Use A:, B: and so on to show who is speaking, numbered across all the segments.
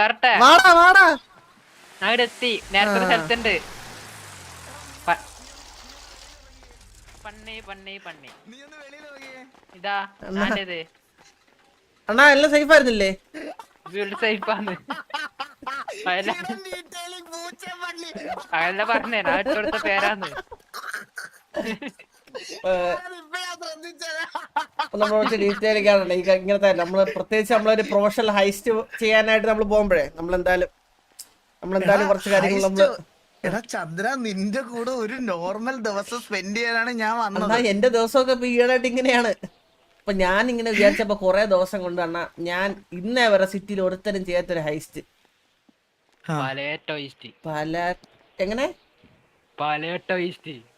A: Correct
B: വാടാ വാടാ.
A: അവിടെ എത്തി. നേരത്തെ ഒരു. സ്ഥലത്തുണ്ട് പ- പന്നി പന്നി പന്നി.
C: നീ ഒന്ന് വെളിയിൽ നോക്കിയേ
A: ഇതാ? ആന്റേത്.
B: അണ്ണാ എല്ലാം സേഫ് ആയിരുന്നില്ലേ?
C: ഡീറ്റെയിലിംഗ് പൂച്ചപ്പള്ളി
A: അയല പറഞ്ഞേ ഇട്ടുകൊടുത്ത പേരാന്ന്.
B: ഡീറ്റെയിൽ കാണണ്ട ഈ ഇങ്ങനത്തെ നമ്മൾ പ്രത്യേകിച്ച് നമ്മളൊരു പ്രൊഫഷണൽ ഹൈസ്റ്റ് ചെയ്യാനായിട്ട് നമ്മൾ പോകുമ്പോഴേ നമ്മൾ എന്തായാലും നമ്മൾ എന്തായാലും കുറച്ച് കാര്യങ്ങൾ നമ്മൾ
C: എടാ ചന്ദ്ര നിന്റെ കൂടെ ഒരു നോർമൽ ദിവസം സ്പെൻഡ് ചെയ്യാനാണ് ഞാൻ വന്നത്.
B: എന്റെ ദിവസമൊക്കെ ഇപ്പൊ ഈയിടായിട്ട് ഇങ്ങനെയാണ്. അപ്പൊ ഞാൻ ഇങ്ങനെ വിചാരിച്ചപ്പോ കൊറേ ദിവസം കൊണ്ട് അണ്ണാ ഞാൻ ഇന്നേ വരെ സിറ്റിയിൽ ഒരുത്തരും ചെയ്യാത്തൊരു ഹൈസ്റ്റ്
A: പല
B: എങ്ങനെ?
A: പല ടോയിസ്റ്റ്
B: അണ്ണാ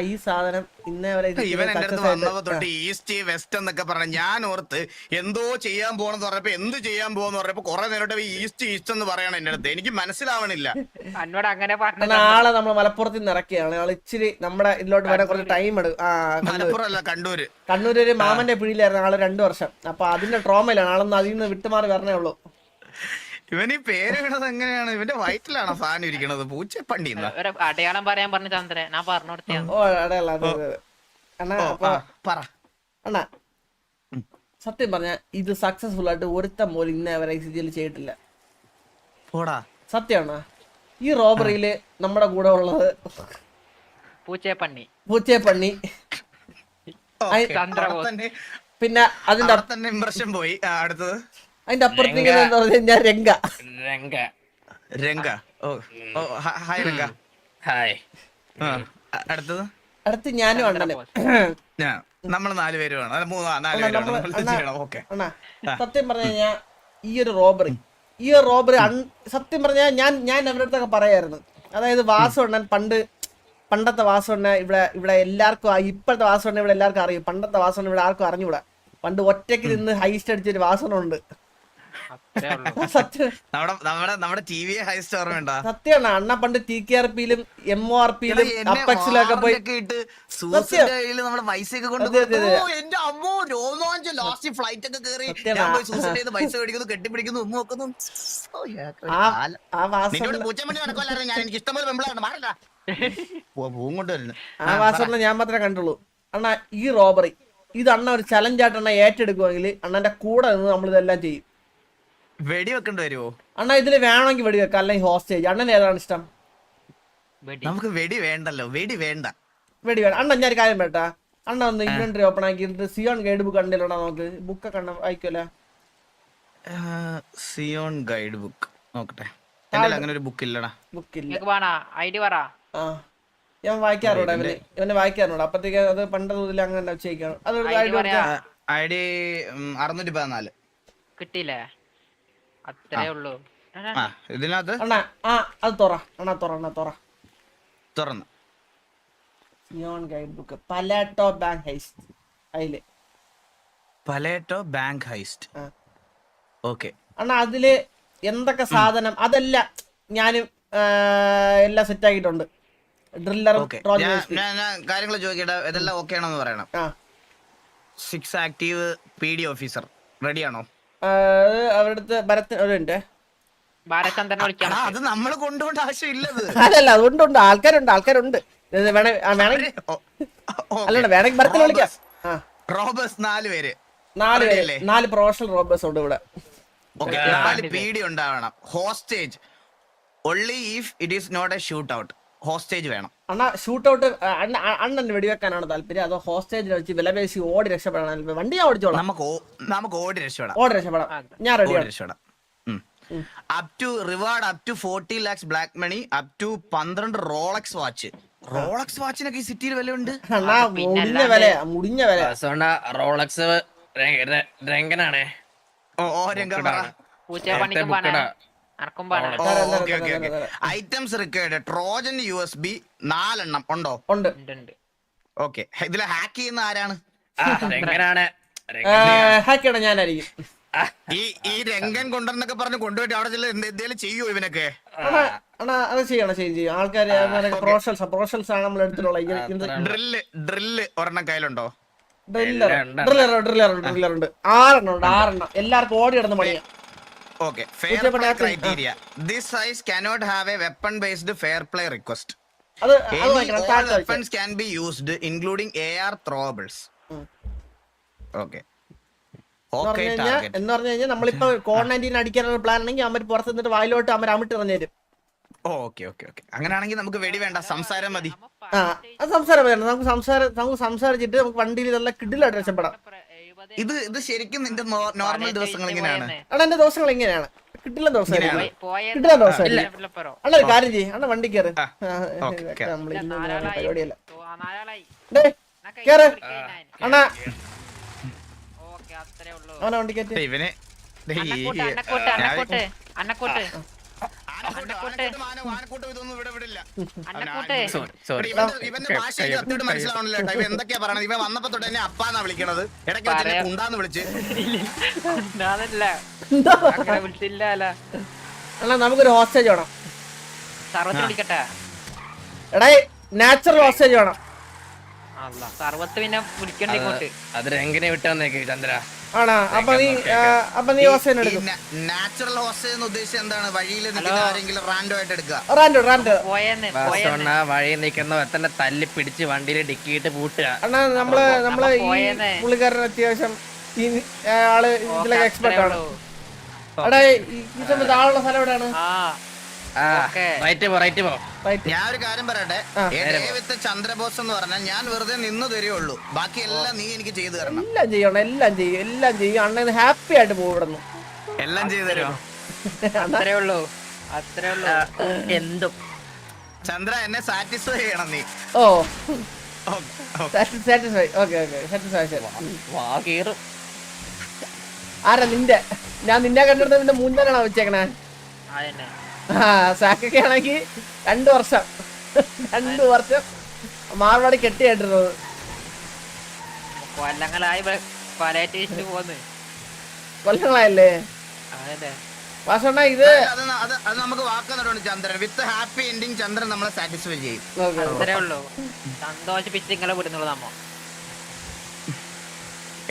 B: ഈ സാധനം ഇന്നേ വരെ ഇത്
C: ഇവൻ എന്റെ അടുത്ത് വന്നപ്പോ തൊട്ട് ഈസ്റ്റ് വെസ്റ്റ് എന്നൊക്കെ പറഞ്ഞ ഞാൻ ഓർത്ത് എന്തോ ചെയ്യാൻ പോണെന്ന് പറഞ്ഞപ്പോ എന്ത് ചെയ്യാൻ പോകുന്ന പറഞ്ഞപ്പോ കുറെ നേരിട്ട് ഈസ്റ്റ് ഈസ്റ്റ് എന്ന് പറയണം എന്റെ അടുത്ത്. എനിക്ക് മനസ്സിലാവണില്ല.
A: എന്നോട് അങ്ങനെ
B: ആളെ നമ്മൾ മലപ്പുറത്ത് നിന്ന് ഇറക്കിയാണ് ഇച്ചിരി നമ്മുടെ ഇതിലോട്ട് വരാൻ കുറച്ച് ടൈം എടുക്കും. ആ
C: മലപ്പുറം അല്ല കണ്ണൂര്.
B: കണ്ണൂർ ഒരു മാമന്റെ പിടിയിലായിരുന്നു നാളെ രണ്ടു വർഷം. അപ്പൊ അതിന്റെ ട്രോമയിലാണ് നാളെ അതിൽ നിന്ന് വിട്ടുമാറി വരണേ ഉള്ളൂ.
C: ഇവൻ ഈ പേര് ഇടത് എങ്ങനെയാണ്? ഇവന്റെ വയറ്റിലാണോ സാധനം ഇരിക്കണത് പൂച്ചപ്പണ്ടി
A: പണ്ടി അടയാളം പറയാൻ പറഞ്ഞു ചന്ദ്രൻ. ഞാൻ പറഞ്ഞു
B: കൊടുത്തേ. അണ്ണാ അപ്പൊ
C: പറ.
B: അണ്ണാ സത്യം പറഞ്ഞ ഇത് സക്സസ്ഫുൾ ആയിട്ട് ഒരുത്തം പോലും ഇന്നേ അവരെ ചെയ്തിട്ടില്ല.
C: പോടാ.
B: സത്യമാണോ ഈ റോബറിയിൽ നമ്മുടെ കൂടെ ഉള്ളത്
A: പൂച്ചപ്പണ്ണി പന്നി
B: അതിന്റെ
C: തന്നെ ഇമ്പ്രഷൻ പോയി. അടുത്തത്.
B: അതിന്റെ അപ്പുറത്തേക്ക് എന്താ പറഞ്ഞു കഴിഞ്ഞാൽ Ranga.
A: Ranga.
C: Ranga. Oh hi Ranga.
A: Hi.
C: അടുത്തത്?
B: അടുത്ത് ഞാനും അണ്ണനും
C: ഞാൻ നമ്മൾ
B: അണ്ണാ സത്യം പറഞ്ഞ ഈ ഒരു റോബറി ഈ ഒരു റോബറി സത്യം പറഞ്ഞാൽ ഞാൻ ഞാൻ അവരുടെ അടുത്തൊക്കെ പറയായിരുന്നു. അതായത് വാസുണ്ണൻ പണ്ട് പണ്ടത്തെ വാസുണ്ണ ഇവിടെ ഇവിടെ എല്ലാവർക്കും ഇപ്പോഴത്തെ വാസുണ്ണ ഇവിടെ എല്ലാവർക്കും അറിയും. പണ്ടത്തെ വാസുണ്ണ ഇവിടെ ആർക്കും അറിഞ്ഞൂടാ പണ്ട് ഒറ്റയ്ക്ക് നിന്ന് ഹൈസ്റ്റ് അടിച്ചൊരു വാസനുണ്ട് സത്യമാണ് അണ്ണ പണ്ട് ടി കെ ആർ പിയിലും എം ഒ ആർ പിയിലും അപ്പക്സിലും ഒക്കെ പോയി ആ.
C: നടക്കുമല്ലായിരുന്നു ഞാൻ
B: മാത്രമേ കണ്ടുള്ളൂ. അണ്ണ ഈ റോബറി. ഇത് അണ്ണ ഒരു ചലഞ്ചായിട്ട് അണ്ണ ഏറ്റെടുക്കുമെങ്കിൽ അണ്ണന്റെ കൂടെ നിന്ന് നമ്മൾ ഇതെല്ലാം ചെയ്യും.
C: വെടി വെക്കേണ്ടി വരുമോ
B: അണ്ണാ ഇതിൽ വേണമെങ്കിൽ വെടിവെക്കാം അല്ലെങ്കിൽ ഹോസ്റ്റേജ്. അണ്ണൻ ഏതാണ് ഇഷ്ടം?
A: വെടി.
C: നമുക്ക് വെടി വേണ്ടല്ലോ വെടി വേണ്ട.
B: വെടി വേണ്ട. അണ്ണൻ ഞാൻ കാര്യം വേട്ടാ അണ്ണ ഒന്ന് ഇൻവെന്ററി ഓപ്പൺ ആക്കിയിട്ട് സിയോൺ ഗൈഡ് ബുക്ക് കണ്ടില്ലടാ നമുക്ക്? ബുക്ക് കണ്ട വായിക്കുമല്ലോ
C: സിയോൺ ഗൈഡ് ബുക്ക് നോക്കട്ടെ. എന്റെ അങ്ങനെ ഒരു ബുക്ക് ഇല്ലടാ.
B: ബുക്ക്
A: ഇല്ല. നിനക്ക് വേണ? ഐഡി പറ.
B: ആ. ഞാൻ വായിക്കാറുണ്ട് ഇവന് ഇവനെ വായിക്കാറുണ്ട്. അപ്പത്തേക്ക് അത് പണ്ട് മുതൽ അങ്ങനെ വെച്ചേക്കാണ് അത് ഐഡി
A: ID
B: guide
A: പറയാ.
B: കൊടുത്താ-
C: ഐ അറുന്നൂറ്റി പതിനാല്
A: കിട്ടിയില്ലേ? അത്രേ ഉള്ളൂ.
C: ഇതിനകത്ത്
B: അണ്ണാ ആ അത് തുറ. അണ്ണാ തുറ അണ്ണാ തുറ.
C: തുറന്നു.
B: Zion guide book bank
C: heist അതിൽ. Bank
B: heist.
C: ഓക്കെ
B: അണ്ണാ അതിൽ എന്തൊക്കെ സാധനം? അതല്ല ഞാനും എല്ലാം സെറ്റ് ആക്കിയിട്ടുണ്ട്. ഡ്രില്ലറും
C: കാര്യങ്ങൾ ചോദിക്കട്ടെ? ഇതെല്ലാം ഓക്കെ ആണെന്ന് പറയണം.
B: ആ.
C: Six active P D officer റെഡിയാണോ
B: അത് അവരുടെ അടുത്ത്
A: വിളിക്കാം
C: അത് നമ്മൾ കൊണ്ടുപോകേണ്ട ആവശ്യമില്ലത്.
B: അല്ലല്ല അതുകൊണ്ട് ഉണ്ട് ആൾക്കാരുണ്ട്. ആൾക്കാരുണ്ട് വേണമെങ്കിൽ അല്ലണ്ട വേണമെങ്കിൽ ഭരത്തിന് വിളിക്കാം.
C: റോബേഴ്സ് നാല് പേര്.
B: നാല് പേര്? നാല് പ്രൊഫഷണൽ റോബേഴ്സ് ഉണ്ട് ഇവിടെ.
C: നാല് ഉണ്ടാവണം. Hostage only if it is not a shoot out hostage വേണം.
B: അണ്ണാ ഷൂട്ട് ഔട്ട് അണ്ണൻ വെടിവെക്കാനാണ് താല്പര്യം. അതോ ഹോസ്റ്റേജിൽ വെച്ച് വിലപേശി ഓടി രക്ഷപ്പെടാൻ താല്പര്യം. വണ്ടി ഞാൻ ഓടിച്ചോളാം.
C: നമുക്ക് നമുക്ക് ഓടി രക്ഷപ്പെടാം.
B: ഓടി രക്ഷപ്പെടാം. ഞാൻ റെഡി
C: രക്ഷപ്പെടാം. Up to reward up to forty lakhs black money up to പന്ത്രണ്ട് റോളക്സ് വാച്ച് റോളക്സ് വാച്ചിനൊക്കെ ഈ സിറ്റിയിൽ വിലയുണ്ട്?
B: അണ്ണാ മുടിഞ്ഞ വില മുടിഞ്ഞ വില
D: റോളക്സ് രംഗനാണേ.
C: ഓ ഓ രംഗ
A: പണിക്കും
C: items required Trojan U S B നാലെണ്ണം ഉണ്ടോ?
B: ഉണ്ട്.
A: ഉണ്ട് ഉണ്ട്.
C: ഓക്കെ. ഇതിലെ ഹാക്ക് ചെയ്യുന്ന ആരാണ്?
B: ഹാക്ക് ചെയ്യണം ഞാനായിരിക്കും.
C: ഈ ഈ രംഗൻ കൊണ്ടെന്നൊക്കെ പറഞ്ഞ് കൊണ്ടുപോയിട്ട് അവിടെ ചെല്ല് എന്തെങ്കിലും എന്തേലും ചെയ്യോ ഇവനൊക്കെ?
B: അത് ചെയ്യണം ചെയ്യും ചെയ്യും. ആൾക്കാര് പ്രൊഫഷണൽസ് പ്രൊഫഷണൽസ് ആണ് നമ്മൾ എടുത്തിട്ടുള്ളത്
C: ഡ്രില്ല് ഡ്രില്ല് ഒരെണ്ണം കയ്യിലുണ്ടോ?
B: ഡ്രില്ലർ. ഡ്രില്ലർ ഡ്രില്ലർ ഡ്രില്ലർ ഉണ്ട്. ആറെണ്ണം ഉണ്ട് ആറെണ്ണം. എല്ലാവർക്കും ഓടി കിടന്ന് പണിയാം.
C: Okay
B: fair play
C: criteria this size cannot have a weapon based fair play request.
B: Weapons can
C: be
B: used
C: including
B: A R
C: weapons can be used including AR throwables.
B: ഉം.
C: Okay
B: എന്ന് പറഞ്ഞു കഴിഞ്ഞാൽ നമ്മളിപ്പോ നയന്റീൻ അടിക്കാനുള്ള പ്ലാൻ ആണെങ്കിൽ അവർ പുറത്ത് നിന്നിട്ട് വായിലോട്ട് അവർ അമിട്ട് എറിഞ്ഞു തരും.
C: ഓക്കെ ഓക്കെ ഓക്കെ അങ്ങനെയാണെങ്കിൽ നമുക്ക് വെടി വേണ്ട. സംസാരം മതി.
B: ആ സംസാരം നമുക്ക് സംസാരം നമുക്ക് സംസാരിച്ചിട്ട് നമുക്ക് വണ്ടിയിൽ നല്ല കിഡിലായിട്ട് രക്ഷപ്പെടാം.
C: ഇത് ഇത് ശരിക്കും നിന്റെ നോർമൽ ദിവസങ്ങൾ ഇങ്ങനെയാണ്.
B: അണ്ണാ എന്റെ ദിവസങ്ങൾ ഇങ്ങനെയാണ്. കിട്ടില്ല
C: ദിവസം.
B: കിട്ടില്ല ദിവസം അണ്ണ ഒരു കാര്യം ചെയ്യ. അണ്ണ വണ്ടി കയറ്
C: കേറ്.
B: പരിപാടിയല്ല അണ്ണ.
A: ഓക്കെ അത്രേ ഉള്ളൂ.
B: അവനെ വണ്ടി കയറ്റി
C: ഇവനെ ദേ ഈ-
A: അന്നക്കൂട്ട് അന്നക്കൂട്ട് അന്നക്കൂട്ട്
C: മനസ്സിലാവണില്ല. ഇവൻ എന്തൊക്കെയാ പറയണത്? ഇവ വന്നപ്പോ തൊട്ട് എന്നെ അപ്പാന്നാ വിളിക്കണത്. ഇടയ്ക്ക് വെച്ച്. കുണ്ടാന്ന് വിളിച്ച്.
A: അല്ല
B: നമുക്കൊരു ഹോസ്റ്റേജ് വേണം. എടാ നാച്ചുറൽ ഹോസ്റ്റേജ് വേണം.
A: സർവത്ത് പിന്നെ വിളിക്കണ്ട ഇങ്ങോട്ട്?
D: അത് രംഗനെ വിട്ടു വന്നേക്ക് ചന്ദ്ര.
B: ആണാ അപ്പൊ നീ അപ്പൊ നീ എടുക്കും.
C: നാച്ചുറൽ ഹോസ്റ്റേജ് എന്ന് ഉദ്ദേശിച്ചത് എന്താണ്? വഴിയിൽ നിൽക്കുന്ന ആരെങ്കിലും റാൻഡോ ആയിട്ട് എടുക്കുക.
B: റാൻഡോ റാൻഡോ
D: വഴി നിക്കുന്ന തല്ലി പിടിച്ച് വണ്ടിയിൽ ഡിക്കിയിട്ട് പൂട്ടുക.
B: അണ്ണാ നമ്മൾ
A: നമ്മൾ.
B: പുള്ളിക്കാരൻ അത്യാവശ്യം ഈ ആ, ആൾ ഇതിലൊക്കെ എക്സ്പെർട്ട് ആണ്. എടാ ഈ ഈ സമയത്ത് ആളുള്ള സ്ഥലം എവിടെയാണ്?
C: ഞാൻ ഒരു കാര്യം പറയട്ടെ. വിത്ത് ചന്ദ്രബോസ് എന്ന് പറഞ്ഞാൽ ഞാൻ വെറുതെ നിന്ന് തരുള്ളൂ ബാക്കി എല്ലാം നീ എനിക്ക് ചെയ്തു തരണം.
B: എല്ലാം ചെയ്യണം എല്ലാം ചെയ്യും എല്ലാം ചെയ്യും. അണ്ണൻ ഹാപ്പി ആയിട്ട് പോകും
C: എല്ലാം ചെയ്തു തരുമോ?
A: അത്രേ ഉള്ളൂ. അത്രേ ഉള്ളൂ.
D: എന്തും.
C: ചന്ദ്ര എന്നെ സാറ്റിസ്ഫൈ ചെയ്യണം നീ.
B: ഓ. സാറ്റിസ്ഫൈ ഓക്കെ ഓക്കെ സാറ്റിസ്ഫൈ
D: വാ കീറും.
B: ആരാ നിന്റെ? ഞാൻ നിന്നെ കണ്ടെടുത്ത നിന്റെ മൂന്നാലാണോ വെച്ചേക്കണേ?
A: അതന്നെ
B: ആ സാക്കൊക്കെ ആണെങ്കിൽ രണ്ടു വർഷം. രണ്ടു വർഷം മാർവാടി കെട്ടിയായിട്ടിരുന്നത്.
A: കൊല്ലങ്ങളായി പോന്ന്.
B: കൊല്ലങ്ങളായല്ലേ? വാസണ്ണ ഇത്
C: അത് നമുക്ക് വാക്ക് നടുണ്ട് ചന്ദ്രൻ. വിത്ത് ഹാപ്പി എൻഡിങ് ചന്ദ്രൻ നമ്മളെ സാറ്റിസ്ഫൈ ചെയ്യും.
A: അത്രേ ഉള്ളൂ. സന്തോഷിപ്പിച്ച് നിങ്ങളെ വിടുന്നുള്ളൂ നമ്മ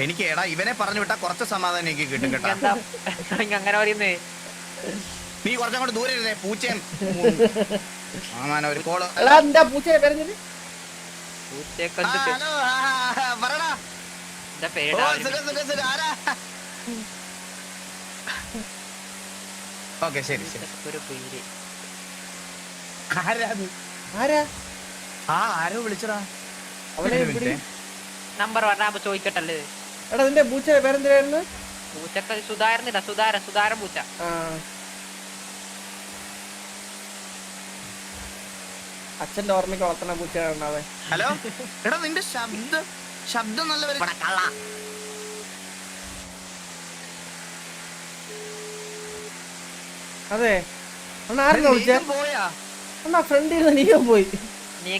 C: എനിക്ക് എടാ ഇവനെ പറഞ്ഞു വിട്ടാ കുറച്ച് സമാധാനം എനിക്ക് കിട്ടും കേട്ടോ.
A: അങ്ങനെ പറയുന്നേ.
C: നീ കുറച്ചങ്ങോട്ട് ദൂരെ ഇരുന്നേ പൂച്ചയും ആമാന ഒരു കോൾ.
B: എടാ നിന്റെ പൂച്ചയെ
A: പറഞ്ഞത്
C: പൂച്ചയെ
A: കണ്ടിട്ട്.
C: ഹലോ, പറടാ.
A: എന്താ
C: ആരാ? ഓക്കെ ശരി ശരി.
A: ഒരു പേര്
C: ആരാ അത്?
B: ആരാ?
C: ആ ആരോ വിളിച്ചടാ.
B: അവനെ
C: ഒരു മിനിറ്റ്.
A: നമ്പർ പറഞ്ഞാ അപ്പൊ ചോദിക്കട്ടല്ലേ?
B: എടാ നിന്റെ പൂച്ചയുടെ പേരെന്തിനായിരുന്നു?
A: പൂച്ചക്ക സുധാരനില്ല സുധാരൻ സുധാരൻ പൂച്ച.
B: ആ. അച്ഛന്റെ ഓർമ്മയ്ക്ക് വളർത്തണ പൂച്ചയാണ് ഉണ്ടാവേ
C: ഹലോ? എടാ നിന്റെ ശബ്ദം ശബ്ദം നല്ല കള്ള.
B: അതെ. അണ്ണാ ആരെന്നാ വിളിച്ചേ?
C: പോയാ?
B: അണ്ണാ നീയും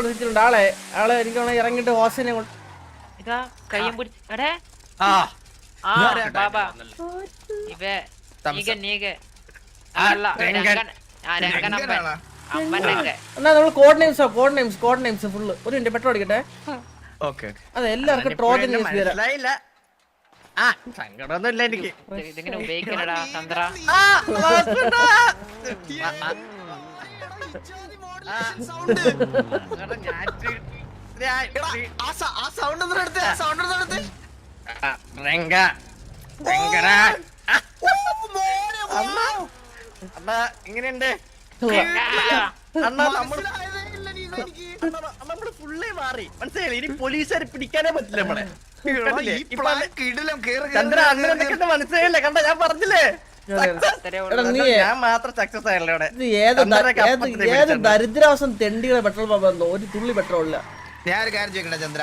B: ഉണ്ട് ഉണ്ട് ആളെ ആളെ എനിക്ക് ഹോസ്റ്റലിനെ കൊണ്ട്
A: ഇതാ കയ്യും പിടിച്ച് എടേ.
D: ആ.
A: ആ
C: ഇതാരാ?
A: ബാബാ. ഇവ
D: Thumbs
A: നീക
D: up.
A: നീക
D: ആ, രംഗൻ.
B: എന്നാ നമ്മൾ code നെയിംസോ code names code names full ഒരു മിനിറ്റ് പെട്രോൾ അടിക്കട്ടെ? അതെ എല്ലാവർക്കും ട്രോജൻ നെയിംസ് തരാം
D: എനിക്ക്.
A: ഇതിങ്ങനെ ഉപയോഗിക്കലടാ ചന്ദ്ര.
D: ഇങ്ങനെയുണ്ട്. അണ്ണാ നമ്മൾ അണ്ണാ, നമ്മൾ ഫുള്ളേ മാറി. മനസ്സിലായില്ലേ? ഇനി പിടിക്കാനേ പറ്റില്ല നമ്മളെ. കണ്ടില്ലേ?
C: ഈ പ്ലാൻ കിടിലം കേറി
D: ചന്ദ്ര അങ്ങനെ എന്തൊക്കെ മനസ്സിലായില്ലേ? കണ്ട ഞാൻ പറഞ്ഞില്ലേ?
B: എടാ നീ
D: ഞാൻ മാത്രം സക്സസ് ആയല്ലോ ഇവിടെ.
B: ഇത് ഏത് ദ-
D: ചന്ദ്രനൊക്കെ
B: ഏത്
D: അപ്പത്തിന്
B: ഏത്
D: പിടിച്ചോണ്ട്.
B: ദരിദ്രാവസം തെണ്ടികളെ പെട്രോൾ പമ്പ് ഒരു തുള്ളി പെട്രോൾ ഇല്ല.
C: ഞാൻ ഒരു കാര്യം ചോദിക്കണ്ട ചന്ദ്ര?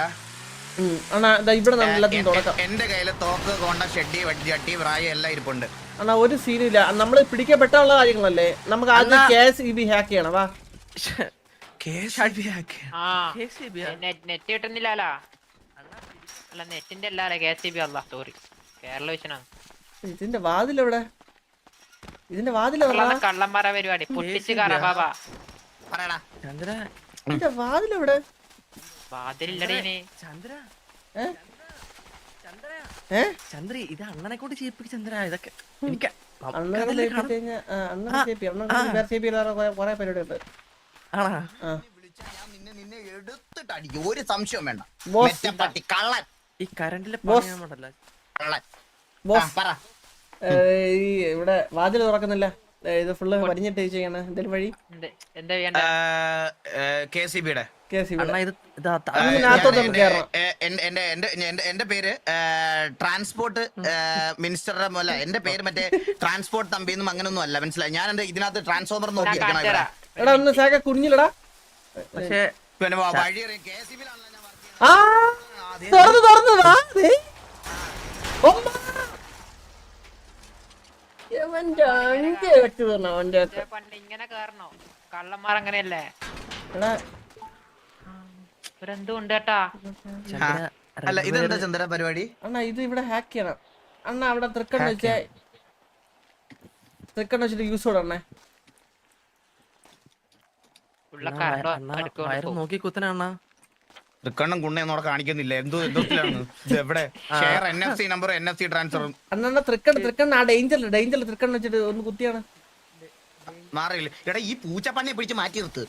B: ഇവിടെ നമ്മൾ എല്ലാത്തിനും തുടക്കം.
C: എന്റെ കയ്യിൽ തോക്ക് കൊണ്ട ഷെഡി വട്ടി ചട്ടി പ്രായം എല്ലാം ഇരിപ്പുണ്ട്.
B: അണ്ണാ ഒരു സീനും ഇല്ല. നമ്മൾ പിടിക്കപ്പെട്ടുള്ള കാര്യങ്ങളല്ലേ? നമുക്ക് ആദ്യം. K S E B hack ചെയ്യണം വാ.
A: ആ. നെറ്റ് നെറ്റ് കിട്ടുന്നില്ലല്ലോ അല്ല നെറ്റിന്റെ അല്ല കെ എസ് ബി അല്ല സോറി കേരള വിഷനാണ്
B: ഇതിന്റെ വാതിലെവിടെ? ഇതിന്റെ വാതിലെവിടാ
A: കള്ളന്മാരെ പരിപാടി പൊട്ടിച്ച് കറ ബാബാ
C: പറയടാ.
B: ഇതിന്റെ വാതിലെവിടെ?
A: വാതിലില്ലടീന്
D: ചന്ദ്ര ഇത് അണ്ണനെ കൊണ്ട് ചെയ്യിപ്പിക്കും ചന്ദ്ര. ഇതൊക്കെ എനിക്ക്
B: കുറെ- പരിപാടിയുണ്ട്
D: ആണാ?
C: ഒരു സംശയം വേണ്ട. കള്ളൻ.
D: ഈ കറണ്ടിലെ
C: കള്ളൻ.
B: ബോസ്.
C: പറ.
B: ഈ ഇവിടെ വാതിൽ തുറക്കുന്നില്ല. ഇത് ഫുള്ള് പറഞ്ഞിട്ട് ചെയ്യണ. എന്തെങ്കിലും വഴി?
C: കെ സി ബിയുടെ. എന്റെ പേര് ട്രാൻസ്പോർട്ട് മിനിസ്റ്ററുടെ അല്ല എന്റെ പേര് മറ്റേ ട്രാൻസ്പോർട്ട് തമ്പി എന്നും അങ്ങനെ ഒന്നും അല്ല മനസ്സിലായി? ഞാൻ എന്റെ ഇതിനകത്ത് ട്രാൻസ്ഫോമർ
B: നോക്കി കുഞ്ഞിലടാ.
D: പക്ഷേ
C: വഴി കെ സി ബിയിലാണല്ലോ ഞാൻ work ചെയ്യുന്നത്.
B: ആ തുറന്നു തുറന്നു വാ ദേ. ഒമ്മ. ഇവന്റെ തീർന്നു അവന്റെ
A: പണ്ട് ഇങ്ങനെ കേറണോ? കള്ളന്മാർ അങ്ങനെയല്ലേ?
B: എടാ.
A: ഇവരെന്തും ഉണ്ട് കേട്ടാ.
C: അല്ല ഇതെന്താ ചന്ദ്ര പരിപാടി?
B: അണ്ണാ ഇത് ഇവിടെ ഹാക്ക് ചെയ്യണം. അണ്ണ അവിടെ തൃക്കണ്ണ് വെച്ചേ തൃക്കണ്ണ് വെച്ചിട്ട് യൂസ് കൊടുക്കണേ
A: ഉള്ള കറണ്ടോ
D: അണ്ണ വയറ് നോക്കി കുത്തന അണ്ണ.
C: തൃക്കണ്ണും കുണ്ണയൊന്നും കാണിക്കുന്നില്ല. എന്തോ എന്തോത്തിലാണ്? എവിടെ? Share N F C number N F C transfer
B: അണ്ണ തൃക്കണ്ണ് തൃക്കണ്ണ് ആ ഡേഞ്ചറിൽ ഡേഞ്ചറിൽ തൃക്കണ്ണ് വെച്ചിട്ട് ഒന്ന് കുത്തിയാണ്.
C: മാറിയില്ല? എടാ ഈ പൂച്ചപ്പണ്ണിയെ പിടിച്ച് മാറ്റി നിർത്ത്.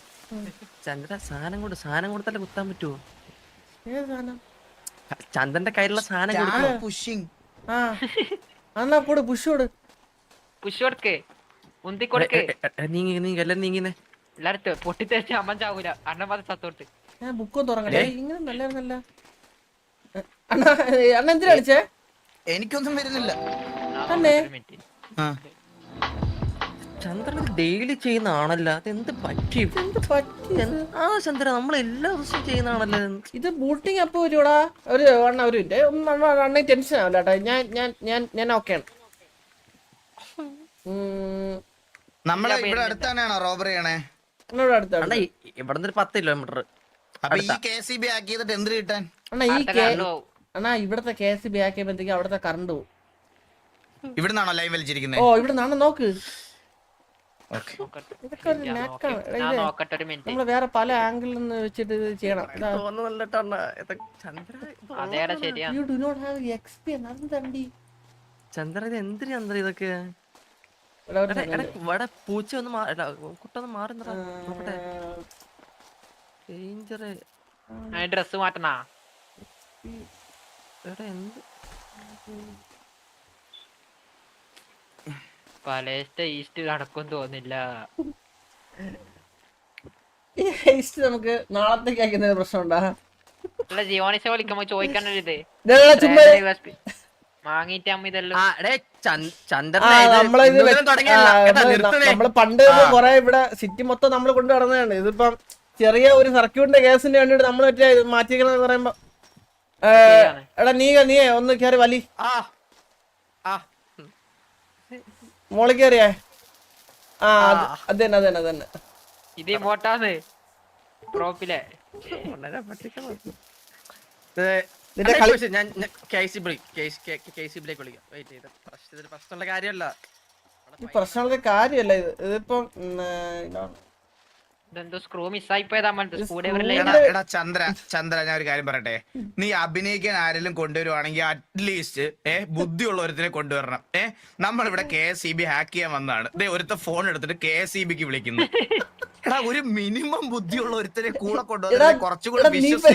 D: ചന്ദ്ര സാധനം കൊണ്ട് സാധനം കൊടുത്തല്ലേ കുത്താൻ പറ്റുമോ ചന്ദ്രന്റെ കയ്യിലുള്ള സാധനം കൊടുക്കോ
C: പുഷിങ്
B: ആ അണ്ണാ കൂടെ പുഷ് കൊടു.
A: പുഷ് കൊടുക്കേ. ഉന്തി കൊടുക്കേ.
D: നീങ്ങി നീങ്ങി എല്ലാം നീങ്ങിനെ
A: എല്ലാരത്ത് പൊട്ടിത്തെറിച്ച് അമ്മൻ ചാവൂല. അണ്ണൻ പാത സത്തോട്ട്
B: ഞാൻ ബുക്കും തുറങ്ങട്ടെ. ഇങ്ങനെ നല്ല അണ്ണാ അണ്ണ അണ്ണ എന്തിനാ കളിച്ചേ
C: എനിക്കൊന്നും വരുന്നില്ല.
B: തന്നെ?
C: ആ.
D: ചന്ദ്രൻ ഡെയിലി ചെയ്യുന്നതാണല്ലോ. അത് എന്ത് പറ്റി
B: എന്ത്? പറ്റി?
D: ആ ചന്ദ്ര നമ്മൾ എല്ലാ ദിവസവും ചെയ്യുന്നതാണല്ലോ.
B: ഇത് ബൂട്ടിങ് അപ്പ് വരുവാടാ ഒരു എണ്ണ ഒരു എണ്ണ അണ്ണ ടെൻഷൻ ആവില്ല കേട്ടോ ഞാൻ ഞാൻ ഞാൻ ഞാൻ ആണ്.
C: നമ്മളെ ഇവിടെ അടുത്താണോ തന്നെയാണോ റോബറി ആണേ
B: എന്നോട് അടുത്ത
D: അണ്ണാ ഇവിടെ നിന്ന് ഒരു പത്ത് കിലോമീറ്റർ
C: അപ്പൊ ഈ കെ സി ബി ആക്കിയതിട്ട് എന്ത് കിട്ടാൻ?
B: അണ്ണാ ഈ കേ അണ്ണാ ഇവിടത്തെ കെ എസ് ബി ആക്കിയപ്പോഴത്തേക്ക് അവിടുത്തെ കറണ്ട് പോകും
C: ഇവിടുന്നാണോ ലൈവ്
B: ഓ
C: വലിച്ചിരിക്കുന്നത്
B: ഇവിടെ നിന്നാണ് നോക്ക്.
C: ഓക്കെ.
B: ഇതൊക്കെ ഒരു നാക്കാണ്. നമ്മൾ വേറെ പല ആംഗിളിൽ നിന്ന് വെച്ചിട്ട് ഇത് ചെയ്യണം. You do not have experience അത് തണ്ടി.
D: ചന്ദ്ര ഇത് എന്തിനാ ചന്ദ്ര ഇതൊക്കെ?
B: ഇവിടെ
D: പൂച്ച ഒന്ന് കുട്ടൊന്ന് മാറി നോക്കട്ടെ. ഡേഞ്ചർ
A: ഡ്രസ് മാറ്റണാ?
D: എടാ എന്ത്?
A: പലേസ്റ്റ ഈസ്റ്റ് നടക്കും തോന്നില്ല.
B: ഈ ഹേസ്റ്റ് നമുക്ക് നാളത്തേക്ക് അയക്കുന്നതിന് പ്രശ്നമുണ്ടാ?
A: അല്ല ജിയോണിസ വിളിക്കുമ്പോ ചോദിക്കാനൊരിത്.
B: ചുമ്മാ
A: വാങ്ങിയിട്ട് അമ്മ ഇതെല്ലാം.
D: ആ എടേ ചന്ദ്- ഇത്
B: വെച്ച്-. ആ, നമ്മൾ പണ്ട് കൊറേ ഇവിടെ സിറ്റി മൊത്തം നമ്മൾ കൊണ്ട് നടന്നതാണ്. ഇതിപ്പം ചെറിയ ഒരു സർക്യൂട്ടിന്റെ കേസിന് വേണ്ടിട്ട് നമ്മൾ മറ്റേ പറയുമ്പോ ഏ,
A: ശരിയാണ്.
B: എടാ നീ നീ ഒന്ന് കേറി വലി.
D: ആ.
B: മോളിൽ കയറിയേ ആ അത് തന്നെ അത് തന്നെ അത് തന്നെ
A: ഇത് ഇങ്ങോട്ടാന്ന് പ്രോപ്പിലെ
B: നിന്റെ കളി-
D: ഞാൻ പ്രശ്നമുള്ള കാര്യമല്ല.
B: ഈ പ്രശ്നമുള്ള കാര്യമല്ല ഇത് ഇതിപ്പം.
A: ഇതെന്തോ സ്ക്രൂ മിസ്സായി പോയതാ മറ്റേ കൂടെ
C: എടാ എടാ ചന്ദ്ര ചന്ദ്ര ഞാൻ ഒരു കാര്യം പറയട്ടെ? നീ അഭിനയിക്കാൻ ആരെങ്കിലും കൊണ്ടുവരുവാണെങ്കിൽ അറ്റ്ലീസ്റ്റ് ഏ ബുദ്ധിയുള്ള ഒരുത്തിനെ കൊണ്ടുവരണം. ഏ നമ്മളിവിടെ K S C B hack ചെയ്യാൻ വന്നതാണ്. ദേ ഒരുത്ത ഫോൺ എടുത്തിട്ട് കെ എസ് സി ബിക്ക് വിളിക്കുന്നു. എടാ ഒരു മിനിമം ബുദ്ധിയുള്ള ഒരുത്തനെ കൂടെ കൊണ്ടുവന്നാൽ കുറച്ചുകൂടെ
B: നീ ഇപ്പൊ-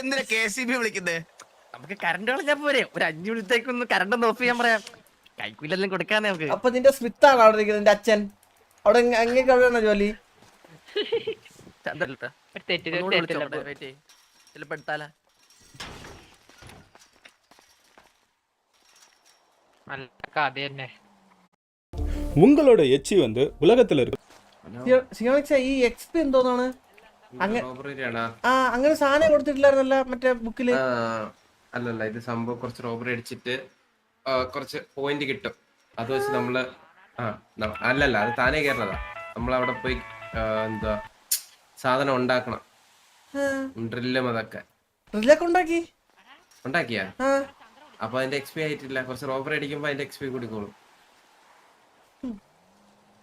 B: എന്തിനാ
C: കെ എസ് സി ബി വിളിക്കുന്നത്
D: നമുക്ക് കറണ്ട് കളഞ്ഞാ പോരെ. ഒരു അഞ്ചു മിനിറ്റേക്കൊന്ന് കറണ്ട് ഒന്ന് ഓഫ് ചെയ്യാൻ പറയാം. കൈക്കൂലെല്ലാം കൊടുക്കാന്നേ നമുക്ക്
B: അപ്പൊ നിന്റെ സ്മിത്ത് ആണ് അവിടെ ഇരിക്കുന്നത് നിന്റെ അച്ഛൻ അവിടെ അങ്ങേക്ക് അവിടെയാണോ ജോലി
D: ചന്ദ്രൻ ട്ടാ.
A: ഒരു തെറ്റില്ല
D: ഒന്നുകൂടി
A: ഒരു
D: വിളിച്ചോ
A: തെറ്റില്ല
D: അവിടെ, wait ചെയ്യ്. ചിലപ്പോ എടുത്താലാ
A: നല്ല കഥ തന്നെ
E: உங்களோட எச்சி வந்து உலகத்துல இருக்கு
B: സിയോണിക്സ ഈ എക്സ്പി എന്തോന്നാണ് അങ്ങ-
F: റോബറിയാണ്
B: ആ അങ്ങനെ സാധനം കൊടുത്തിട്ടില്ലായിരുന്നല്ല മറ്റേ ബുക്കില്
F: അല്ലല്ല ഇത് സംഭവം കുറച്ച് റോബറി അടിച്ചിട്ട് ആ, കുറച്ച് പോയിന്റ് കിട്ടും. അത് വെച്ച് നമ്മൾ ആ അല്ലല്ല അത് താനേ കയറുന്നതാ നമ്മളവിടെ പോയി എന്താ സാധനം ഉണ്ടാക്കണം. ഡ്രില്ലും അതൊക്കെ.
B: ഉണ്ടാക്കി?
F: ഉണ്ടാക്കിയാ? അപ്പൊ അതിന്റെ എക്സ്പി ആയിട്ടില്ല. കുറച്ച് റോബർ അടിക്കുമ്പോ അതിന്റെ എക്സ്പി കൂടി കൂടിക്കോളും.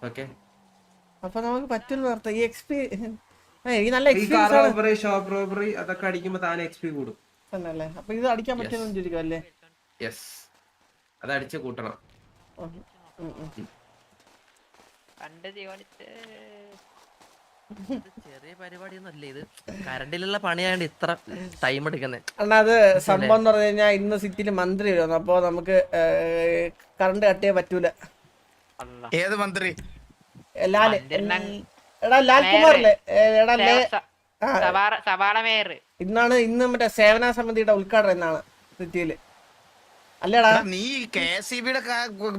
F: ഓക്കെ.
B: അപ്പൊ നമുക്ക് പറ്റുന്ന ഈ എക്സ്പി എനിക്ക് നല്ല എക്സ്പീരിയൻസ്
F: റോബറി ഷോപ്പ് റോബറി അതൊക്കെ അടിക്കുമ്പോ താനെ എക്സ്പി കൂടും.
B: അല്ലേ അപ്പൊ ഇത് അടിക്കാൻ പറ്റുമെന്ന് ചോദിക്കും അല്ലേ?
F: യെസ് അത് അടിച്ച് കൂട്ടണം.
A: പണ്ട് ജീവനിച്ച്
D: ചെറിയ പരിപാടിയൊന്നും അല്ല ഇത് കറണ്ടിലുള്ള പണിയാണ് ഇത്ര ടൈം എടുക്കുന്നത്
B: അണ്ണാ അത് സംഭവം എന്ന് പറഞ്ഞു കഴിഞ്ഞാൽ ഇന്ന് സിറ്റിയിൽ മന്ത്രി വരുന്നു അപ്പൊ നമുക്ക് കറണ്ട് കട്ട് ചെയ്യാൻ പറ്റൂല
C: ഏത് മന്ത്രി?
A: ലാൽ
B: എടാ എടാ
A: സവാള മേയർ
B: ഇന്നാണ് ഇന്ന് മറ്റേ സേവന സമിതിയുടെ ഉദ്ഘാടനം എന്നാണ് സിറ്റിയിൽ. അല്ലേടാ?
C: നീ കെ എസ് സി ബിയുടെ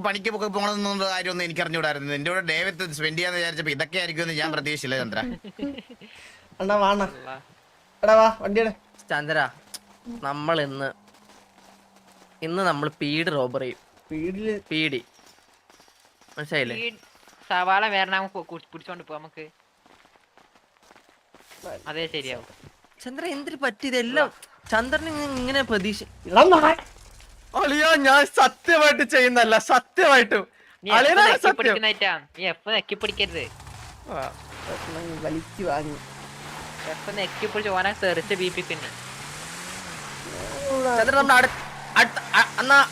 C: പണിക്ക് പോകണമെന്നുള്ള കാര്യമൊന്നും എനിക്ക് അറിഞ്ഞൂടായിരുന്നു എന്റെ കൂടെ ഡേവത്ത് സ്പെൻഡ് ചെയ്യാന്ന് വിചാരിച്ചപ്പോ ഇതൊക്കെ ആയിരിക്കും എന്ന് ഞാൻ പ്രതീക്ഷിച്ചില്ല ചന്ദ്ര.
B: അണ്ണാ വാണ എടാ വാ വണ്ടിയുടെ
D: ചന്ദ്ര നമ്മൾ ഇന്ന് ഇന്ന് നമ്മൾ പീഡ് റോബറി.
B: ചെയ്യും
D: പീഡി. മനസ്സിലായില്ലേ?
A: സവാള വേറെ പിടിച്ചോണ്ട് പോ നമുക്ക്. അതേ ശരിയാവും.
D: ചന്ദ്ര എന്തിനു പറ്റിയതെല്ലാം ചന്ദ്രനെ ഇങ്ങനെ പ്രതീക്ഷ അളിയാ ഞാൻ സത്യമായിട്ട് ചെയ്യുന്നല്ല സത്യമായിട്ട്.
B: വലിച്ചു വാങ്ങി.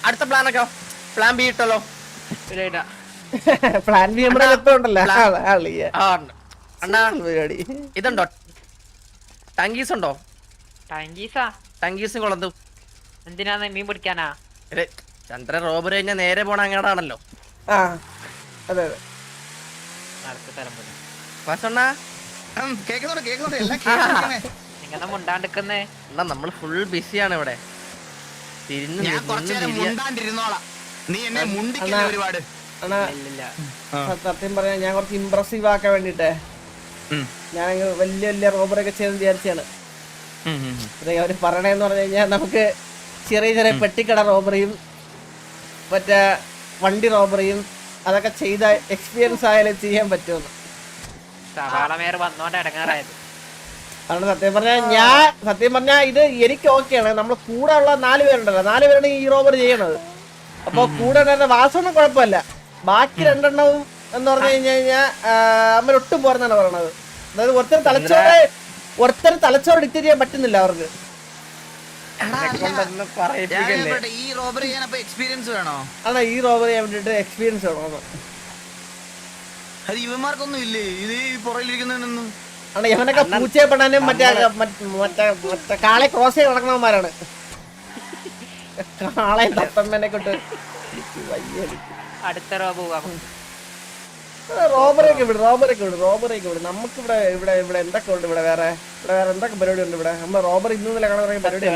D: അടുത്ത പ്ലാൻ ഒക്കെ. പ്ലാൻ ബി ഇട്ടല്ലോ.
B: പ്ലാൻ ബി നമ്മുടെ.
D: അണ്ണാ ഇതുണ്ടോ? ടാങ്കീസ് ഉണ്ടോ?
A: ടാങ്കീസാ
D: ടങ്കീസും കൊളന്തും
A: എന്തിനാന്ന് മീൻ പിടിക്കാനാ?
D: ചന്ദ്ര റോബറി കഴിഞ്ഞാൽ നേരെ പോണ അങ്ങോട്ടാണല്ലോ
B: ആ അതെ അതെ.
A: അടുത്ത തരം പോലെ.
D: വാസണ്ണ?
C: കേക്കുന്നുണ്ട് കേക്കുന്നുണ്ട് എല്ലാം
A: മുണ്ടാണ്ടിക്കുന്നേ?
D: എന്നാ നമ്മൾ ഫുൾ ബിസിയാണ് ഇവിടെ. തിരിഞ്ഞു
C: ഞാൻ കുറച്ചു നേരം മുണ്ടാണ്ടിരുന്നോളാം. നീ എന്നെ മുണ്ടിക്കില്ല. ഒരുപാട്?
B: സത്യം പറയാൻ ഞാൻ കുറച്ച് ഇമ്പ്രസീവ് ആക്കാൻ വേണ്ടിട്ടേ ഞാൻ വലിയ വലിയ റോബറൊക്കെ ചെയ്ത് വിചാരിച്ചാണ് അവർ പറയണേന്ന് പറഞ്ഞു കഴിഞ്ഞാൽ നമുക്ക് ചെറിയ ചെറിയ പെട്ടിക്കട റോബറിയും മറ്റേ വണ്ടി റോബറിയും അതൊക്കെ ചെയ്ത എക്സ്പീരിയൻസ് ആയാലും ചെയ്യാൻ പറ്റുമെന്ന് കാരണം സത്യം പറഞ്ഞാൽ ഞാൻ സത്യം പറഞ്ഞാൽ ഇത് എനിക്ക് ഓക്കെയാണ് നമ്മൾ കൂടെ ഉള്ള നാല് പേരുണ്ടല്ലോ. നാല് പേരാണ് ഈ റോബർ ചെയ്യണത്. അപ്പൊ കൂടെ ഉണ്ടായിരുന്ന വാസൊന്നും കുഴപ്പമില്ല. ബാക്കി രണ്ടെണ്ണവും എന്ന് പറഞ്ഞു കഴിഞ്ഞു കഴിഞ്ഞാൽ അമ്മ ഒട്ടും പോരെന്നാണ് പറയണത്. അതായത് ഒരുത്തർ തലച്ചോറ് ഒരുത്തർ തലച്ചോറ് ഇട്ടിരിക്കാൻ ചെയ്യാൻ പറ്റുന്നില്ല അവർക്ക്
C: എടാ, അല്ല. ഞാൻ
D: പറയിപ്പിക്കല്ലേ
C: ചോദിക്കട്ടെ, ഈ റോബറി ചെയ്യാൻ അപ്പൊ എക്സ്പീരിയൻസ് വേണോ?
B: ആണ് ഈ റോബറി ചെയ്യാൻ എക്സ്പീരിയൻസ് വേണോ
C: അത് ഇവന്മാർക്കൊന്നും ഇല്ലേ? ഇത് ഈ പുറകിലിരിക്കുന്നതിനൊന്നും
B: ആണ് ഇവനൊക്കെ പൂച്ചയെ പെടാനും മറ്റേ മറ്റേ മറ്റേ കാളെ ക്രോസ് ചെയ്ത് നടക്കണവന്മാരാണ് കാളെ തത്തമ്മനെ കൊണ്ട്
A: അടുത്ത റോബ് പോവാം.
B: റോബറി ഒക്കെ വിടും റോബറി ഒക്കെ വിടും റോബറി വിടും. നമുക്ക് ഇവിടെ ഇവിടെ ഇവിടെ എന്തൊക്കെ ഉണ്ട് ഇവിടെ വേറെ? ഇവിടെ വേറെ എന്തൊക്കെ പരിപാടി ഉണ്ട് ഇവിടെ നമ്മൾ റോബറി ഇന്നലെ കാണാൻ പരിപാടി